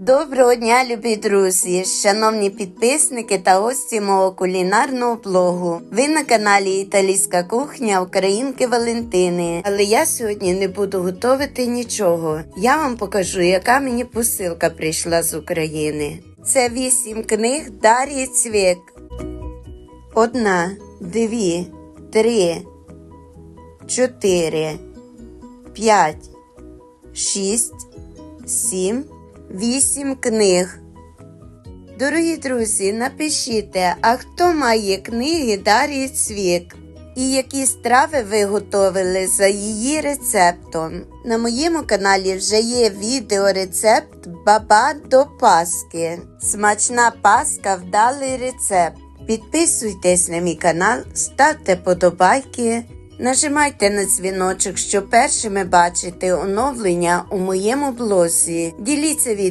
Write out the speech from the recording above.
Доброго дня, любі друзі, шановні підписники та гості мого кулінарного блогу. Ви на каналі Італійська кухня Українки Валентини. Але я сьогодні не буду готувати нічого. Я вам покажу, яка мені посилка прийшла з України. Це вісім книг Дар'ї Цвік. Одна, дві, три, чотири, п'ять, шість, сім. Вісім книг. Дорогі друзі, напишіть, а хто має книги Дар'ї Цвік? І які страви ви готовили за її рецептом? На моєму каналі вже є відеорецепт баба до паски. Смачна паска вдалий рецепт. Підписуйтесь на мій канал, ставте подобайки, нажимайте на дзвіночок, щоб першими бачити оновлення у моєму блозі. Діліться відео.